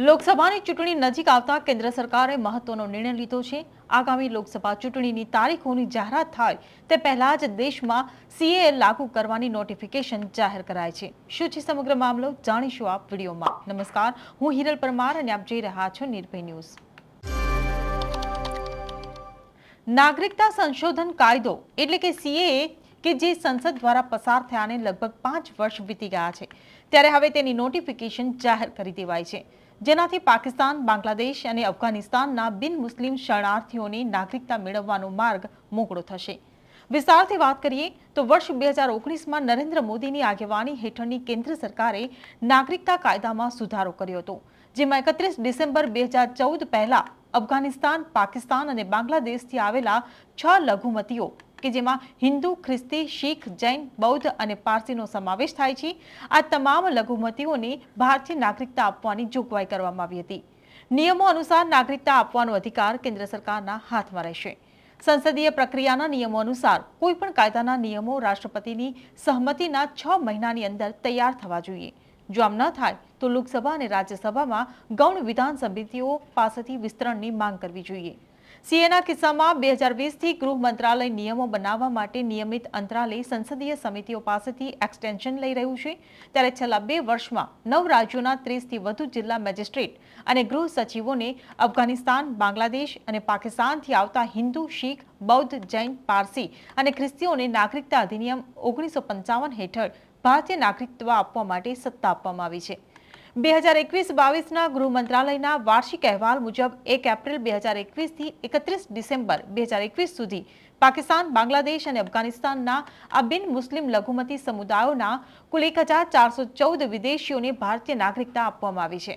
લોકસભાની ચૂંટણી નજીક આવતા કેન્દ્ર સરકારે મહત્વનો નિર્ણય લીધો છે. આગામી લોકસભા ચૂંટણીની તારીખોની જાહેરાત થાય તે પહેલા જ દેશમાં સીએ લાગુ કરવાની નોટિફિકેશન જાહેર કરાય છે. શું છે સમગ્ર મામલો જાણીશું આપ વિડીયોમાં. નમસ્કાર, હું હિરલ પરમાર અને આપ જોઈ રહ્યા છો નિર્ભય ન્યૂઝ. નાગરિકતા સંશોધન કાયદો એટલે કે સીએએ કે જે સંસદ દ્વારા પસાર થયાને લગભગ પાંચ વર્ષ વીતી ગયા છે. ત્યારે હવે તેની નોટિફિકેશન જાહેર કરી દેવાય છે. જેનાથી પાકિસ્તાન, બાંગ્લાદેશ અને અફઘાનિસ્તાનના બિન મુસ્લિમ શરણાર્થીઓની નાગરિકતા મેળવવાનો માર્ગ મોકળો થશે. વિસ્તારથી વાત કરીએ તો વર્ષ બે હજાર ઓગણીસમાં નરેન્દ્ર મોદીની આગેવાની હેઠળની કેન્દ્ર સરકારે નાગરિકતા કાયદામાં સુધારો કર્યો હતો, જેમાં એકત્રીસ ડિસેમ્બર બે હજાર ચૌદ પહેલા અફઘાનિસ્તાન, પાકિસ્તાન અને બાંગ્લાદેશથી આવેલા છ લઘુમતીઓ કે જેમાં હિન્દુ, ખ્રિસ્તી, શીખ, જૈન, બૌદ્ધ અને પારસીનો સમાવેશ થાય છે. આ તમામ લઘુમતીઓને ભારતીય નાગરિકતા આપવાની જોગવાઈ કરવામાં આવી હતી. નિયમો અનુસાર નાગરિકતા આપવાનો અધિકાર કેન્દ્ર સરકારના હાથમાં રહેશે. સંસદીય પ્રક્રિયાના નિયમો અનુસાર કોઈપણ કાયદાના નિયમો રાષ્ટ્રપતિની સહમતિના છ મહિનાની અંદર તૈયાર થવા જોઈએ. જો આમ ન થાય, તો લોકસભા અને રાજ્યસભામાં ગૌણ વિધાન સમિતિઓ પાસેથી વિસ્તરણની માંગ કરવી જોઈએ. સીએના કિસ્સામાં બે હજાર વીસથી ગૃહ મંત્રાલય નિયમો બનાવવા માટે નિયમિત અંતરાલે સંસદીય સમિતિઓ પાસેથી એક્સટેન્શન લઈ રહ્યું છે. ત્યારે છેલ્લા બે વર્ષમાં નવ રાજ્યોના ત્રીસથી વધુ જિલ્લા મેજિસ્ટ્રેટ અને ગૃહ સચિવોને અફઘાનિસ્તાન, બાંગ્લાદેશ અને પાકિસ્તાનથી આવતા હિન્દુ, શીખ, બૌદ્ધ, જૈન, પારસી અને ખ્રિસ્તીઓને નાગરિકતા અધિનિયમ ઓગણીસો પંચાવન હેઠળ ભારતીય નાગરિકત્વ આપવા માટે સત્તા આપવામાં આવી છે. બે હજાર એકવીસ બાવીસના ગૃહ મંત્રાલયના વાર્ષિક અહેવાલ મુજબ એક એપ્રિલ બે હજાર એકવીસથી એકત્રીસ ડિસેમ્બર બે હજાર એકવીસ સુધી પાકિસ્તાન, બાંગ્લાદેશ અને અફઘાનિસ્તાનના આ બિન મુસ્લિમ લઘુમતી સમુદાયોના કુલ એક હજાર ચારસો ચૌદ વિદેશીઓને ભારતીય નાગરિકતા આપવામાં આવી છે.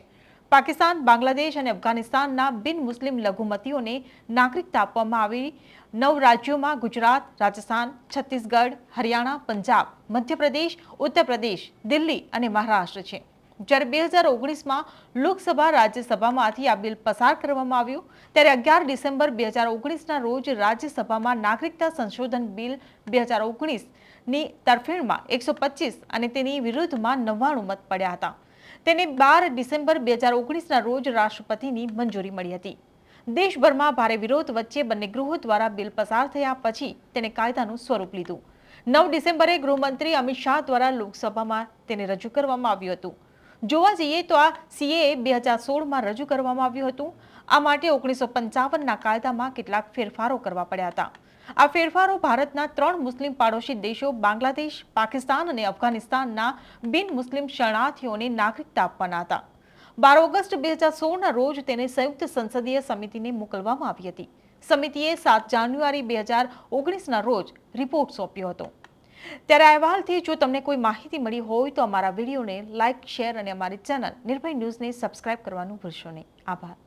પાકિસ્તાન, બાંગ્લાદેશ અને અફઘાનિસ્તાનના બિન મુસ્લિમ લઘુમતીઓને નાગરિકતા આપવામાં આવી નવ રાજ્યોમાં ગુજરાત, રાજસ્થાન, છત્તીસગઢ, હરિયાણા, પંજાબ, મધ્યપ્રદેશ ઉત્તર પ્રદેશ દિલ્હી અને મહારાષ્ટ્ર છે. જ્યારે બે હજાર ઓગણીસમાં લોકસભા રાજ્યસભામાંથી આ બિલ પસાર કરવામાં આવ્યું, ત્યારે અગિયાર ડિસેમ્બર બે હજાર ઓગણીસના રોજ રાજ્યસભામાં નાગરિકતા સંશોધન બિલ બે હજાર ઓગણીસની તરફેણમાં એકસો પચીસ અને તેની વિરુદ્ધમાં નવ્વાણું મત પડ્યા હતા. તેને બાર ડિસેમ્બર બે હજાર ઓગણીસના રોજ રાષ્ટ્રપતિની મંજૂરી મળી હતી. દેશભરમાં ભારે વિરોધ વચ્ચે બંને ગૃહો દ્વારા બિલ પસાર થયા પછી તેને કાયદાનું સ્વરૂપ લીધું. નવ ડિસેમ્બરે ગૃહમંત્રી અમિત શાહ દ્વારા લોકસભામાં તેને રજૂ કરવામાં આવ્યું હતું. જોવા જઈએ તો આ સીએ બે હજાર સોળમાં રજૂ કરવામાં આવ્યું હતું. આ માટે ઓગણીસો પંચાવનના કાયદામાં કેટલાક ફેરફારો કરવા પડ્યા હતા. આ ફેરફારો ભારતના ત્રણ મુસ્લિમ પાડોશી દેશો બાંગ્લાદેશ, પાકિસ્તાન અને અફઘાનિસ્તાનના બિન મુસ્લિમ શરણાર્થીઓને નાગરિકતા આપવાના હતા. બાર ઓગસ્ટ બે હજાર સોળના રોજ તેને સંયુક્ત સંસદીય સમિતિને મોકલવામાં આવી હતી. સમિતિએ સાત જાન્યુઆરી બે હજાર ઓગણીસના રોજ રિપોર્ટ સોંપ્યો હતો. ત્યારે આ અહેવાલથી જો તમને કોઈ માહિતી મળી હોય તો અમારા વિડીયોને લાઇક, શેર અને અમારી ચેનલ નિર્ભય ન્યૂઝને સબસ્ક્રાઇબ કરવાનું ભૂલશો નહીં. આભાર.